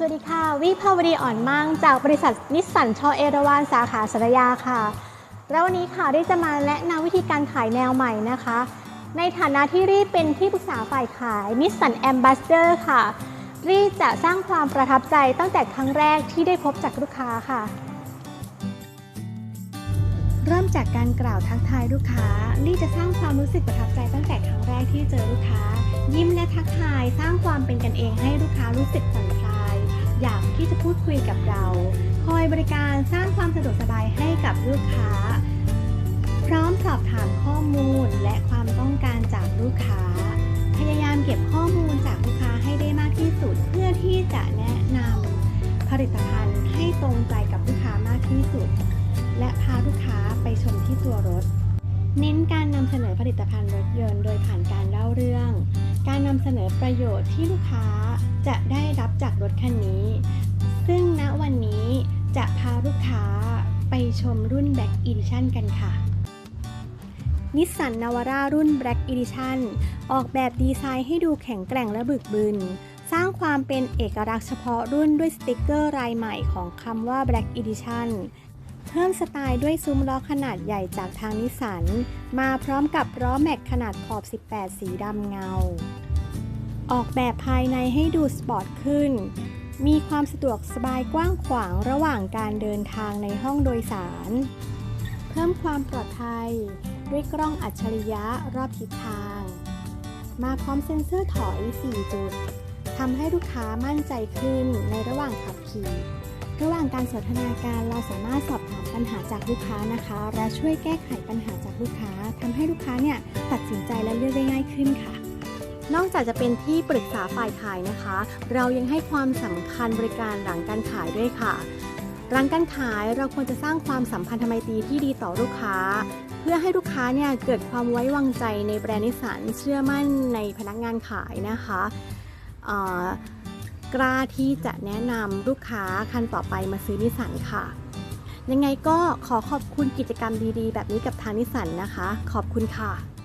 สวัสดีค่ะ วิภาวดีอ่อนมั่งจากบริษัทนิสสันชอเอราวันสาขาสารยาค่ะ แล้ววันนี้ค่ะได้จะมาแนะนำวิธีการขายแนวใหม่นะคะ ในฐานะที่รีเป็นที่ปรึกษาฝ่ายขายนิสสันแอมบ s สเดอร์ค่ะ รีจะสร้างความประทับใจตั้งแต่ครั้งแรกที่ได้พบจากลูกค้าค่ะ เริ่มจากการกล่าวทักทายลูกค้าลี่จะสร้างความรู้สึกประทับใจตั้งแต่ครั้งแรกที่เจอลูกค้า ยิ้มและทักทายสร้างความเป็นกันเองให้ลูกค้ารู้สึกผ่อนคลาย อยากที่จะพูดคุยกับเรา คอยบริการสร้างความสะดวกสบายให้กับลูกค้า พร้อมสอบถามข้อมูลและความต้องการจากลูกค้า พยายามเก็บข้อมูลจากลูกค้าให้ได้มากที่สุด เพื่อที่จะแนะนำผลิตภัณฑ์ให้ตรงใจกับลูกค้ามากที่สุด และพาลูกค้าไปชมที่ตัวรถ เน้นการนำเสนอผลิตภัณฑ์ การนำเสนอประโยชน์ที่ลูกค้าจะได้รับจากรถคันนี้ ซึ่งณวันนี้จะพาลูกค้าไปชมรุ่น Black Edition กันค่ะนิสสันนาวาร่ารุ่น Black Edition ออกแบบดีไซน์ให้ดูแข็งแกร่งและบึกบึน สร้างความเป็นเอกลักษณ์เฉพาะรุ่นด้วยสติกเกอร์ลายใหม่ของคำว่า Black Edition เพิ่มสไตล์ด้วยซุ้มล้อขนาดใหญ่จากทางนิสสัน มาพร้อมกับล้อแม็กขนาดขอบ 18 สีดำเงา ออกแบบภายในให้ดูสปอร์ตขึ้น มีความสะดวกสบายกว้างขวางระหว่างการเดินทางในห้องโดยสาร เพิ่มความปลอดภัย ด้วยกล้องอัจฉริยะรอบทิศทาง มาพร้อมเซ็นเซอร์ถอย 4 จุดทำให้ลูกค้ามั่นใจขึ้นในระหว่างขับขี่ ระหว่างการสนทนาการเราสามารถส ปัญหาจากลูกค้านะคะ และช่วยแก้ไขปัญหาจากลูกค้าทำให้ลูกค้าเนี่ยตัดสินใจและเลือกได้ง่ายขึ้นค่ะนอกจากจะเป็นที่ปรึกษาฝ่ายขายนะคะ เรายังให้ความสำคัญบริการหลังการขายด้วยค่ะ หลังการขายเราควรจะสร้างความสัมพันธไมตรีที่ดีต่อลูกค้า เพื่อให้ลูกค้าเนี่ยเกิดความไว้วางใจในแบรนด์นิสสันเชื่อมั่นในพนักงานขายนะคะกล้าที่จะแนะนำลูกค้าคันต่อไปมาซื้อนิสสันค่ะ ยังไงก็ขอขอบคุณกิจกรรมดีๆ แบบนี้กับทางนิสสันนะคะ ขอบคุณค่ะ